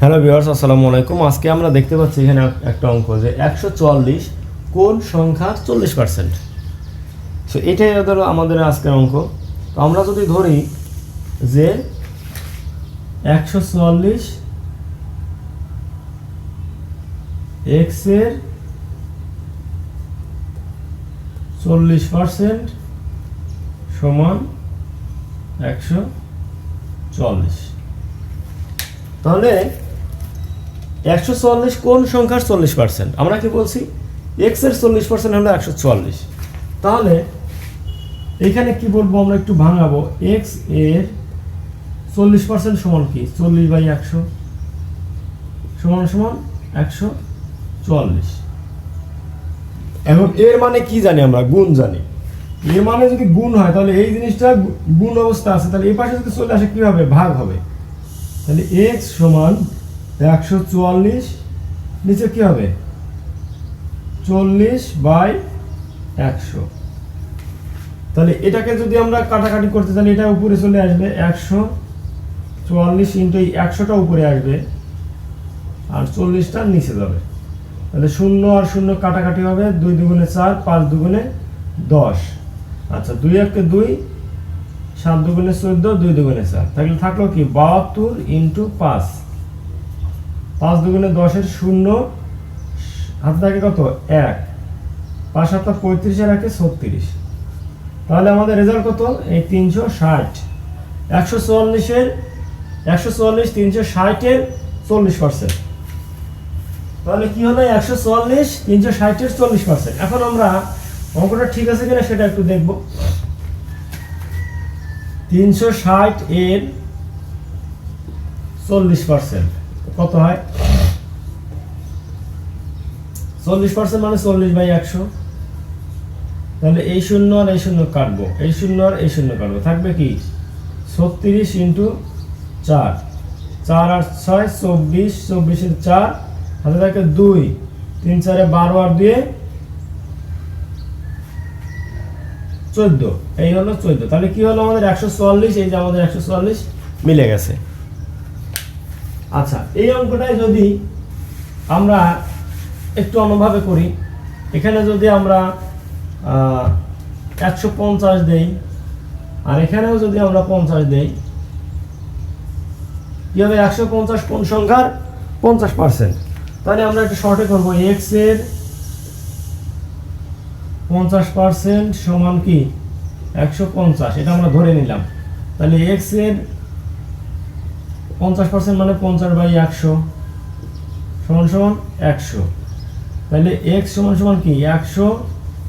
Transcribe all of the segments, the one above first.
Hello viewers, আসসালামু আলাইকুম। আজকে আমরা দেখতে পাচ্ছি এখানে এক- একটা অঙ্ক যে একশো চুয়াল্লিশ কোন সংখ্যা চল্লিশ পার্সেন্ট সো এটাই ধরো আমাদের আজকের অঙ্ক। তো আমরা যদি ধরি যে একশো চুয়াল্লিশ এক্সের চল্লিশ পার্সেন্ট সমান একশো চুয়াল্লিশ। তাহলে একশো চুয়াল্লিশ কোন সংখ্যার চল্লিশ পার্সেন্ট আমরা কি বলছি? এক্সের চল্লিশ পার্সেন্ট হলো একশো চুয়াল্লিশ। তাহলে এখানে কি বলব আমরা একটু ভাঙাবো? এক্সের চল্লিশ পার্সেন্ট সমান কি? চল্লিশ বাই একশো সমান সমান একশো চুয়াল্লিশ। এখন এর মানে কি জানি আমরা? গুণ জানি। এর মানে যদি গুণ হয়, তাহলে এই জিনিসটা গুণ অবস্থা আছে। তাহলে এই পাশে যদি চলে আসে কি হবে ভাগ হবে। তাহলে এক্স সমান একশো চুয়াল্লিশ, নিচে কি হবে? চল্লিশ বাই একশো। তাহলে এটাকে যদি আমরা কাটাকাটি করতে তাহলে এটা উপরে চলে আসবে একশো চুয়াল্লিশ ইন্টু এই একশোটা উপরে আসবে আর চল্লিশটা নিচে যাবে। তাহলে শূন্য আর শূন্য কাটাকাটি হবে দুই দুগুণে চার, পাঁচ দুগুণে দশ। আচ্ছা দুই একে দুই, সাত দুগুণে চোদ্দ, দুই দুগুণে চার। তাহলে থাকল কি? বাহাত্তর ইন্টু পাঁচ। পাঁচ দুগুণে দশের শূন্য, হাতে থাকে কত? এক। পাঁচ সাতটা পঁয়ত্রিশের একে ছত্রিশ। তাহলে আমাদের রেজাল্ট কত? এই তিনশো ষাট। একশো চুয়াল্লিশের, একশো চুয়াল্লিশ তিনশো ষাটের চল্লিশ পার্সেন্ট তাহলে কি হলো? একশো চুয়াল্লিশ তিনশো ষাটের চল্লিশ পার্সেন্ট এখন আমরা অঙ্কটা ঠিক আছে কিনা সেটা একটু দেখব। তিনশো ষাট এর চল্লিশ পার্সেন্ট কত হয়? চল্লিশ পার্সেন্ট মানে চল্লিশ বাই একশো। তাহলে এই শূন্য আর এই শূন্য কাটবো। এই শূন্য আর এই শূন্য কাটবো। থাকবে কি? ছত্রিশ ইন্টু চার। চার আর ছয়, চব্বিশ। চব্বিশের চার। হাতে থাকে দুই। তিন, চারে বারো আর দিয়ে চোদ্দ। এই হলো চোদ্দ। তাহলে কি হলো আমাদের একশো চুয়াল্লিশ? এই যে আমাদের একশো চুয়াল্লিশ মিলে গেছে। আচ্ছা এই অঙ্কটায় যদি আমরা একটু অন্যভাবে করি, এখানে যদি আমরা একশো পঞ্চাশ দেই, আর এখানেও যদি আমরা পঞ্চাশ দেই কি হবে একশো পঞ্চাশ কোন সংখ্যার? পঞ্চাশ পার্সেন্ট তাহলে আমরা একটু শর্টে করব এক্সের পঞ্চাশ পার্সেন্ট সমান কি? একশো পঞ্চাশ, এটা আমরা ধরে নিলাম। তাহলে এক্সের পঞ্চাশ পার্সেন্ট মানে পঞ্চাশ বাই একশো সমান সমান একশো। তাহলে এক্স সমান সমান কি? একশো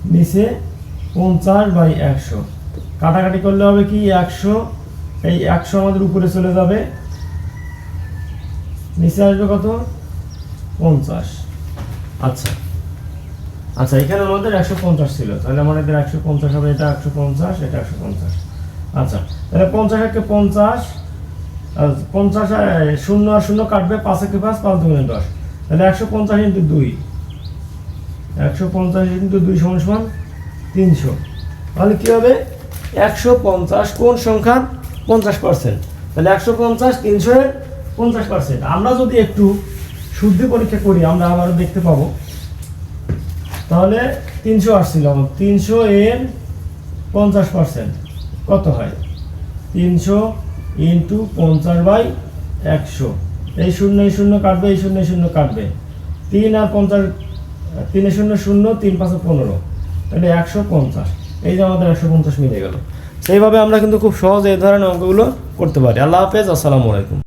নিচে পঞ্চাশ বাই একশো। কাটাকাটি করলে হবে কি? একশো। এই একশো আমাদের উপরে চলে যাবে। নিচে আসবে কত? পঞ্চাশ। আচ্ছা। আচ্ছা এখানে আমাদের একশো পঞ্চাশ ছিল। তাহলে আমাদের একশো পঞ্চাশ হবে, এটা একশো পঞ্চাশ, এটা একশো পঞ্চাশ। আচ্ছা তাহলে পঞ্চাশ একে পঞ্চাশ পঞ্চাশ শূন্য আর শূন্য কাটবে পাঁচ একে পাঁচ? পাঁচ দুগুণে দশ। তাহলে একশো পঞ্চাশ ইন্টু দুই। একশো পঞ্চাশ ইন্টু দুই সমান সমান তিনশো। তাহলে কী হবে? একশো পঞ্চাশ কোন সংখ্যা? পঞ্চাশ পার্সেন্ট তাহলে একশো পঞ্চাশ তিনশো পঞ্চাশ পার্সেন্ট আমরা যদি একটু শুদ্ধি পরীক্ষা করি, আমরা আবারও দেখতে পাবো। তাহলে তিনশো আসছিল। আমার তিনশো এর পঞ্চাশ পার্সেন্ট কত হয়? তিনশো ইন্টু পঞ্চাশ বাই একশো। এই শূন্য এই শূন্য কাটবে, এই শূন্য শূন্য কাটবে। তিন আর পঞ্চাশ, তিনে শূন্য শূন্য, তিন পাঁচে পনেরো। তাহলে একশো পঞ্চাশ। এই যে আমাদের একশো পঞ্চাশ মিলে গেল। সেইভাবে আমরা কিন্তু খুব সহজে এই ধরনের অঙ্কগুলো করতে পারি। আল্লাহ হাফেজ, আসসালামু আলাইকুম।